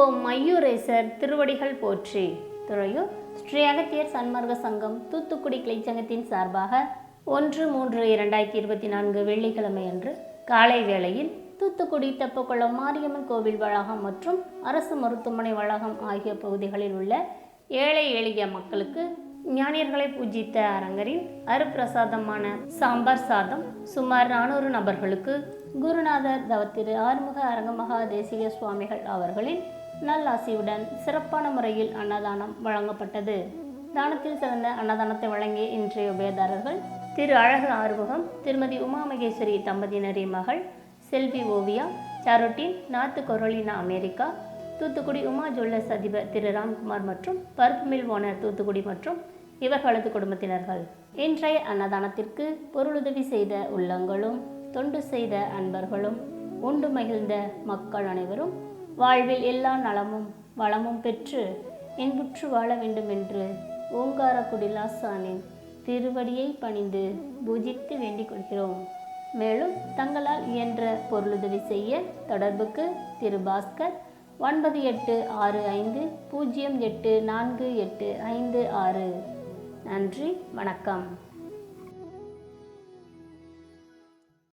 ஓ மையூரேசர் திருவடிகள் போற்றி. துறையூர் ஸ்ரீ அகத்தியர் சன்மார்க்க சங்கம் தூத்துக்குடி கிளைச்சங்கத்தின் சார்பாக ஒன்று மூன்று இரண்டாயிரத்தி இருபத்தி நான்கு வெள்ளிக்கிழமை அன்று காலை வேளையில் தூத்துக்குடி தெப்பக்குளம் மாரியம்மன் கோவில் வளாகம் மற்றும் அரசு மருத்துவமனை வளாகம் ஆகிய பகுதிகளில் உள்ள ஏழை எளிய மக்களுக்கு ஞானியர்களை பூஜித்த அரங்கரின் அருப்பிரசாதமான சாம்பார் சாதம் சுமார் நானூறு நபர்களுக்கு குருநாதர் தவத்திரு ஆறுமுக அரங்கமகா தேசிக சுவாமிகள் அவர்களின் நல்லாசியுடன் சிறப்பான முறையில் அன்னதானம் வழங்கப்பட்டது. தானத்தில் சிறந்த அன்னதானத்தை வழங்கிய இன்றைய உபயதாரர்கள் திரு அழகு ஆறுமுகம் திருமதி உமா மகேஸ்வரி தம்பதியினரின் மகள் செல்வி Oviya சாருட்டின் North Carolina America Thoothukudi Uma jewellers அதிபர் திரு ராம்குமார் மற்றும் பருப்பு மில் ஓனர் தூத்துக்குடி மற்றும் இவர்களது குடும்பத்தினர்கள். இன்றைய அன்னதானத்திற்கு பொருளுதவி செய்த உள்ளங்களும் தொண்டு செய்த அன்பர்களும் உண்டு மகிழ்ந்த மக்கள் அனைவரும் வாழ்வில் எல்லா நலமும் வளமும் பெற்று இன்புற்று வாழ வேண்டும் என்று ஓங்காரக்குடி லாசானின் திருவடியை பணிந்து பூஜித்து வேண்டிக் கொள்கிறோம். மேலும் தங்களால் இயன்ற பொருளுதவி செய்ய தொடர்புக்கு திரு பாஸ்கர் ஒன்பது எட்டு ஆறு ஐந்து பூஜ்ஜியம் எட்டு நான்கு எட்டு ஐந்து ஆறு. நன்றி வணக்கம்.